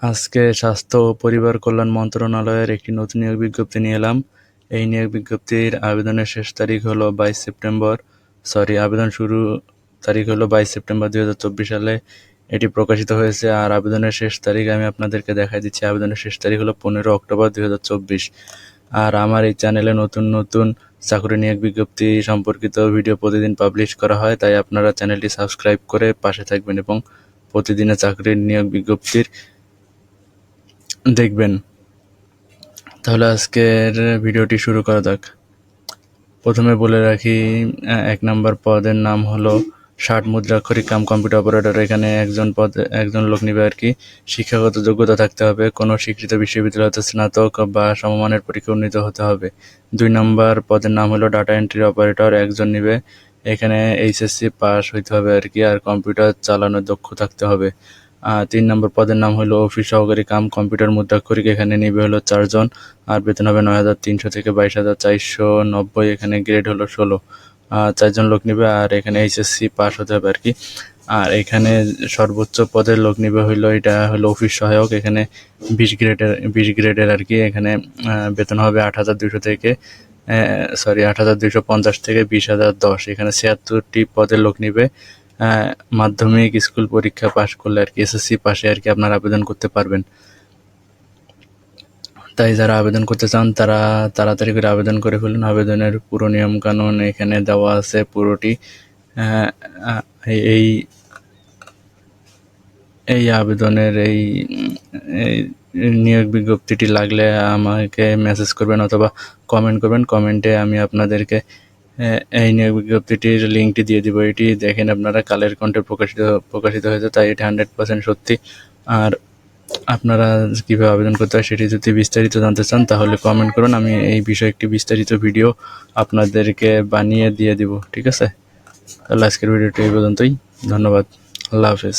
আজকে স্বাস্থ্য ও পরিবার কল্যাণ মন্ত্রণালয়ের একটি নতুন নিয়োগ বিজ্ঞপ্তি নিয়ে এলাম। এই নিয়োগ বিজ্ঞপ্তির আবেদনের শেষ তারিখ হলো বাইশ সেপ্টেম্বর। সরি, আবেদন শুরু তারিখ হলো বাইশ সেপ্টেম্বর দুই হাজার চব্বিশ সালে। এটি প্রকাশিত হয়েছে আর আবেদনের শেষ তারিখ আমি আপনাদেরকে দেখাই দিচ্ছি। আবেদনের শেষ তারিখ হলো পনেরো অক্টোবর দুই হাজার চব্বিশ। আর আমার এই চ্যানেলে নতুন নতুন চাকরি নিয়োগ বিজ্ঞপ্তি সম্পর্কিত ভিডিও প্রতিদিন পাবলিশ করা হয়, তাই আপনারা চ্যানেলটি সাবস্ক্রাইব করে পাশে থাকবেন এবং প্রতিদিনের চাকরির নিয়োগ বিজ্ঞপ্তির দেখবেন। তাহলে আজকের ভিডিওটি শুরু করা যাক। প্রথমে বলে রাখি এক নম্বর পদের নাম হলো ষাট মুদ্রাক্ষরিক কাম কম্পিউটার অপারেটর। এখানে একজন পদ, একজন লোক নিবে আর কি। শিক্ষাগত যোগ্যতা থাকতে হবে, কোনো স্বীকৃত বিশ্ববিদ্যালয় হতে স্নাতক বা সমমানের পরীক্ষা উন্নীত হতে হবে। দুই নম্বর পদের নাম হলো ডাটা এন্ট্রি অপারেটর, একজন নিবে। এখানে এইচএসসি পাস হইতে হবে আর কি, আর কম্পিউটার চালানোর দক্ষ থাকতে হবে। তিন নম্বর পদের নাম হলো অফিস সহকারী কাম, কম্পিউটার মুদ্রাক্ষরিক, এখানে নিবে হলো চারজন, আর বেতন হবে নয় হাজার তিনশো থেকে বাইশ হাজার চারশো নব্বই, এখানে গ্রেড হলো ষোলো। চারজন লোক নিবে, আর এখানে এইচএসসি পাস হতে হবে আর কি আর এখানে সর্বোচ্চ পদের লোক নিবে হইল, এটা হলো অফিস সহায়ক, এখানে বিশ গ্রেডের বিশ গ্রেডের আর কি এখানে বেতন হবে আট হাজার দুশো থেকে সরি আট হাজার দুশো পঞ্চাশ থেকে বিশ হাজার দশ, এখানে ছিয়াত্তরটি পদের লোক নিবে। মাধ্যমিক স্কুল পরীক্ষা পাশ করলে আর কি এসএসসি পাশে আর কি আপনারা আবেদন করতে পারবেন। তাই যারা আবেদন করতে চান, তারা তাড়াতাড়ি করে আবেদন করে ফেলুন। আবেদনের পুরো নিয়ম কানুন এখানে দেওয়া আছে পুরোটি। এই- এই আবেদনের এই নিয়োগ বিজ্ঞপ্তিটি লাগলে আমাকে মেসেজ করবেন অথবা কমেন্ট করবেন। কমেন্টে আমি আপনাদেরকে এই নিয়োগ বিজ্ঞপ্তিটির লিঙ্কটি দিয়ে দিব। এটি দেখেন আপনারা কালের কণ্ঠে প্রকাশিত প্রকাশিত হয়েছে, তাই এটি হান্ড্রেড পার্সেন্ট সত্যি। আর আপনারা কীভাবে আবেদন করতে হয় সেটি যদি বিস্তারিত জানতে চান, তাহলে কমেন্ট করুন। আমি এই বিষয়ে একটি বিস্তারিত ভিডিও আপনাদেরকে বানিয়ে দিয়ে দিব, ঠিক আছে? তাহলে আজকের ভিডিওটি এই পর্যন্তই। ধন্যবাদ। আল্লাহ হাফেজ।